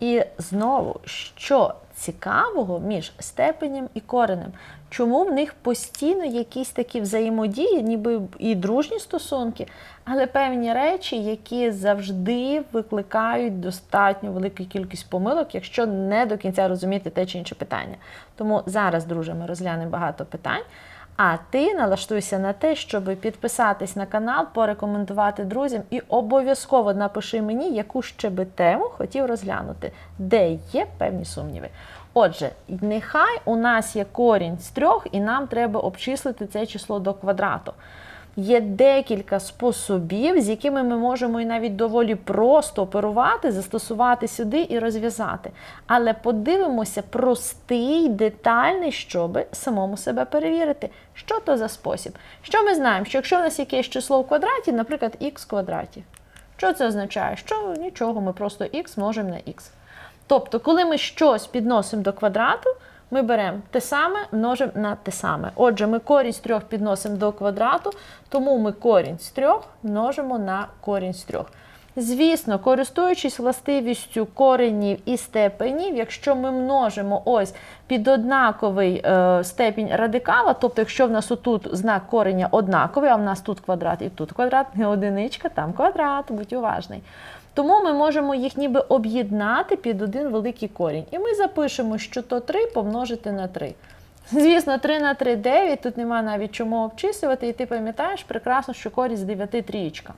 І знову, що цікавого між степенем і коренем? Чому в них постійно якісь такі взаємодії, ніби і дружні стосунки, але певні речі, які завжди викликають достатньо велику кількість помилок, якщо не до кінця розуміти те чи інше питання. Тому зараз, друже, ми розглянемо багато питань. А ти налаштуйся на те, щоб підписатись на канал, порекомендувати друзям і обов'язково напиши мені, яку ще би тему хотів розглянути, де є певні сумніви. Отже, нехай у нас є корінь з трьох, і нам треба обчислити це число до квадрату. Є декілька способів, з якими ми можемо і навіть доволі просто оперувати, застосувати сюди і розв'язати. Але подивимося простий, детальний, щоб самому себе перевірити, що то за спосіб. Що ми знаємо? Що якщо в нас якесь число в квадраті, наприклад, х квадраті. Що це означає? Що нічого, ми просто х множимо на х. Тобто, коли ми щось підносимо до квадрату, ми беремо те саме, множимо на те саме. Отже, ми корінь з трьох підносимо до квадрату, тому ми корінь з трьох множимо на корінь з трьох. Звісно, користуючись властивістю коренів і степенів, якщо ми множимо ось під однаковий е, степінь радикала, тобто, якщо в нас отут знак кореня однаковий, а в нас тут квадрат і тут квадрат, не одиничка, там квадрат, будь уважний. Тому ми можемо їх ніби об'єднати під один великий корінь. І ми запишемо, що то 3 помножити на 3. Звісно, 3 на 3 9, тут нема навіть чому обчислювати, і ти пам'ятаєш прекрасно, що корінь з 9 трієчка.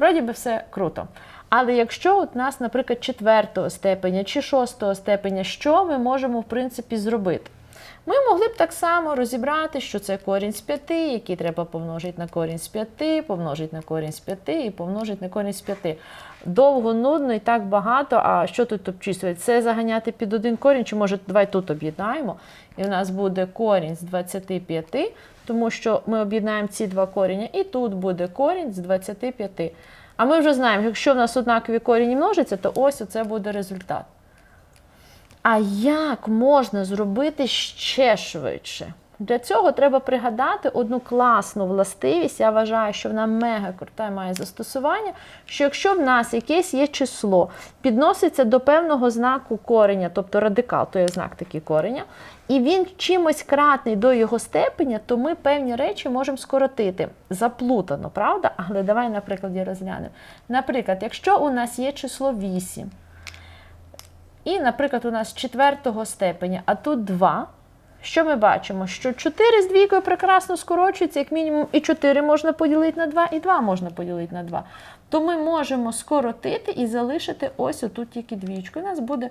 Вроді би все круто. Але якщо у нас, наприклад, четвертого степеня чи шостого степеня, що ми можемо в принципі зробити? Ми могли б так само розібрати, що це корінь з 5, який треба помножити на корінь з 5, помножити на корінь з 5 і помножити на корінь з 5. Довго, нудно і так багато. А що тут обчислюється? Це заганяти під один корінь, чи може давай тут об'єднаємо. І в нас буде корінь з 25, тому що ми об'єднаємо ці два коріння, і тут буде корінь з 25. А ми вже знаємо, якщо в нас однакові корінні множаться, то ось оце буде результат. А як можна зробити ще швидше? Для цього треба пригадати одну класну властивість. Я вважаю, що вона мега крута і має застосування. Що якщо в нас якесь є число, підноситься до певного знаку кореня, тобто радикал, то є знак такий кореня, і він чимось кратний до його степеня, то ми певні речі можемо скоротити. Заплутано, правда? Але давай, на прикладі розглянемо. Наприклад, якщо у нас є число 8. І, наприклад, у нас четвертого степеня, а тут 2. Що ми бачимо? Що 4 з двійкою прекрасно скорочується, як мінімум, і 4 можна поділити на 2, і 2 можна поділити на 2. То ми можемо скоротити і залишити ось отут тільки двічку. У нас буде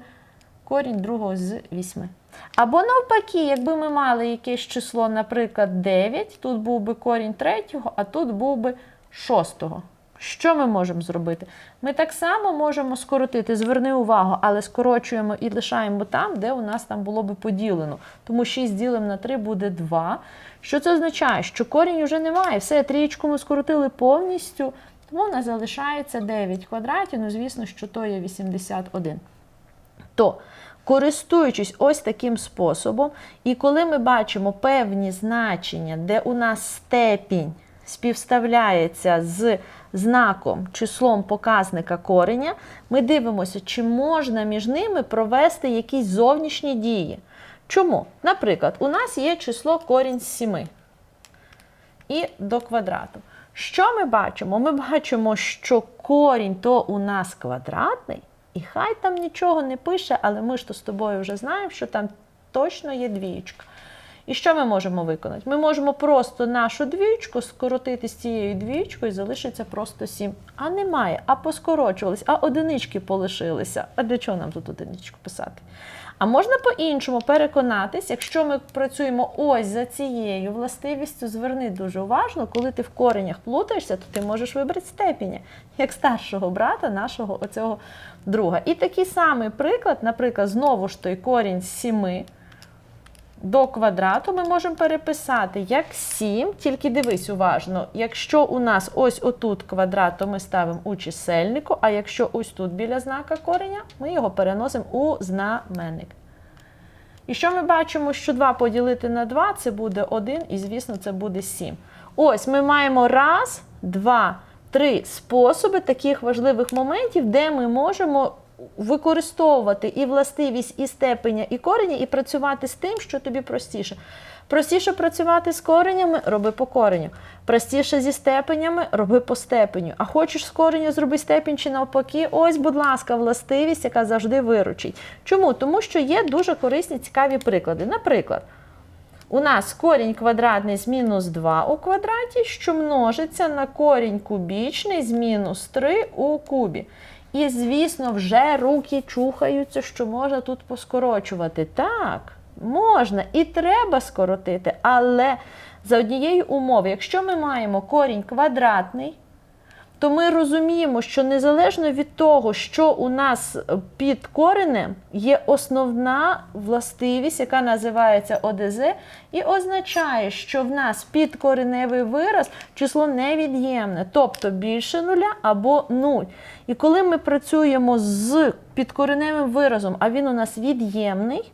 корінь другого з 8. Або навпаки, якби ми мали якесь число, наприклад, 9, тут був би корінь третього, а тут був би шостого. Що ми можемо зробити? Ми так само можемо скоротити, зверни увагу, але скорочуємо і лишаємо там, де у нас там було би поділено. Тому 6 ділимо на 3 буде 2. Що це означає? Що корінь вже немає. Все, трієчку ми скоротили повністю, тому в нас залишається 9 квадратів. Ну, звісно, що то є 81. То, користуючись ось таким способом, і коли ми бачимо певні значення, де у нас степінь співставляється з знаком, числом показника кореня, ми дивимося, чи можна між ними провести якісь зовнішні дії. Чому? Наприклад, у нас є число корінь з 7 і до квадрату. Що ми бачимо? Ми бачимо, що корінь то у нас квадратний, і хай там нічого не пише, але ми ж то з тобою вже знаємо, що там точно є двієчка. І що ми можемо виконати? Ми можемо просто нашу двічку скоротити з цією двічкою і залишиться просто 7. А немає, а поскорочувались, а одинички полишилися. А для чого нам тут одиничку писати? А можна по-іншому переконатись, якщо ми працюємо ось за цією властивістю, зверни дуже уважно, коли ти в коренях плутаєшся, то ти можеш вибрати степені, як старшого брата нашого оцього друга. І такий самий приклад, наприклад, знову ж той корінь з 7 до квадрату ми можемо переписати як 7, тільки дивись уважно, якщо у нас ось отут квадрат, то ми ставимо у чисельнику, а якщо ось тут біля знака кореня, ми його переносимо у знаменник. І що ми бачимо, що 2 поділити на 2 це буде 1, і, звісно, це буде 7. Ось ми маємо раз, два, три способи таких важливих моментів, де ми можемо використовувати і властивість, і степеня, і кореня, і працювати з тим, що тобі простіше. Простіше працювати з коренями, роби по кореню. Простіше зі степенями, роби по степеню. А хочеш з кореню зроби степінь чи навпаки, ось, будь ласка, властивість, яка завжди виручить. Чому? Тому що є дуже корисні, цікаві приклади. Наприклад, у нас корінь квадратний з мінус 2 у квадраті, що множиться на корінь кубічний з мінус 3 у кубі. І, звісно, вже руки чухаються, що можна тут поскорочувати. Так, можна і треба скоротити, але за однією умови, якщо ми маємо корінь квадратний, то ми розуміємо, що незалежно від того, що у нас під коренем, є основна властивість, яка називається ОДЗ, і означає, що в нас підкореневий вираз число невід'ємне, тобто більше нуля або нуль. І коли ми працюємо з підкореневим виразом, а він у нас від'ємний,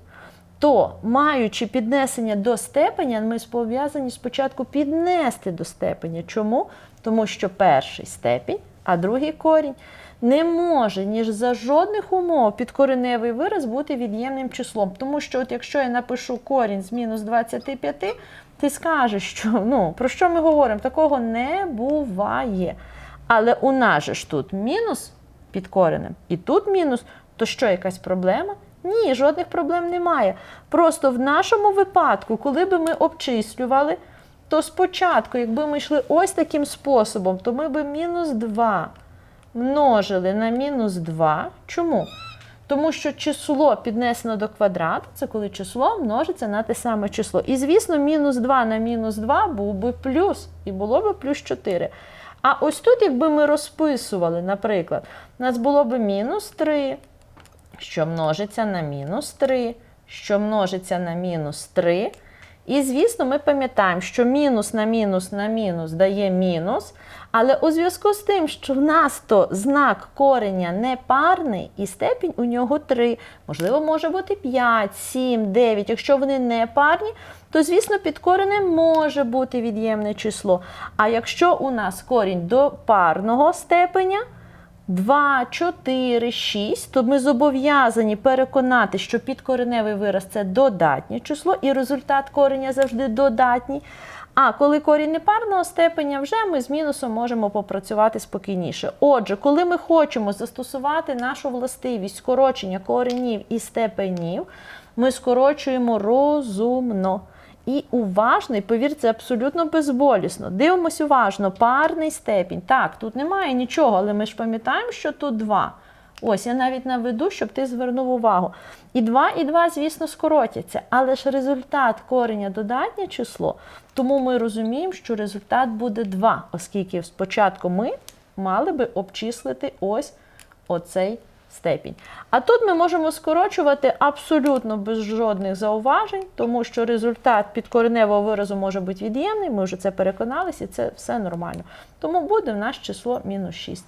то, маючи піднесення до степеня, ми зобов'язані спочатку піднести до степеня. Чому? Тому що перший степінь, а другий корінь не може ніж за жодних умов підкореневий вираз бути від'ємним числом. Тому що, от якщо я напишу корінь з мінус 25, ти скажеш, що ну, про що ми говоримо? Такого не буває. Але у нас же ж тут мінус під коренем, і тут мінус, то що якась проблема? Ні, жодних проблем немає. Просто в нашому випадку, коли би ми обчислювали, то спочатку, якби ми йшли ось таким способом, то ми би мінус 2 множили на мінус 2. Чому? Тому що число піднесено до квадрату, це коли число множиться на те саме число. І, звісно, мінус 2 на мінус 2 був би плюс, і було би плюс 4. А ось тут, якби ми розписували, наприклад, у нас було б мінус 3, що множиться на мінус 3, що множиться на мінус 3. І, звісно, ми пам'ятаємо, що мінус на мінус на мінус дає мінус. Але у зв'язку з тим, що в нас то знак кореня непарний і степінь у нього 3, можливо, може бути 5, 7, 9. Якщо вони не парні, то, звісно, під коренем може бути від'ємне число. А якщо у нас корінь до парного степеня, 2, 4, 6, то ми зобов'язані переконати, що підкореневий вираз це додатнє число, і результат кореня завжди додатній. А коли корінь непарного степеня, вже ми з мінусом можемо попрацювати спокійніше. Отже, коли ми хочемо застосувати нашу властивість скорочення коренів і степенів, ми скорочуємо розумно. І уважно, і повір, абсолютно безболісно. Дивимось уважно, парний степінь. Так, тут немає нічого, але ми ж пам'ятаємо, що тут 2. Ось, я навіть наведу, щоб ти звернув увагу. І 2, і 2, звісно, скоротяться. Але ж результат кореня додатнє число, тому ми розуміємо, що результат буде 2, оскільки спочатку ми мали би обчислити ось оцей степінь. А тут ми можемо скорочувати абсолютно без жодних зауважень, тому що результат підкореневого виразу може бути від'ємний, ми вже це переконалися, і це все нормально. Тому буде в нас число мінус 6.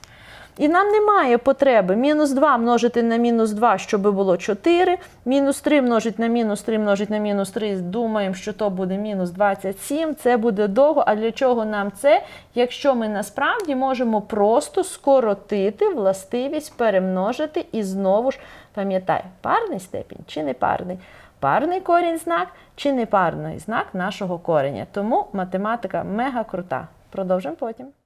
І нам немає потреби мінус 2 множити на мінус 2, щоб було 4. Мінус 3 множить на мінус 3 множить на мінус 3. Думаємо, що то буде мінус 27. Це буде довго. А для чого нам це? Якщо ми насправді можемо просто скоротити властивість, перемножити і знову ж пам'ятай, парний степінь чи не парний. Парний корінь знак чи непарний знак нашого кореня. Тому математика мега крута. Продовжимо потім.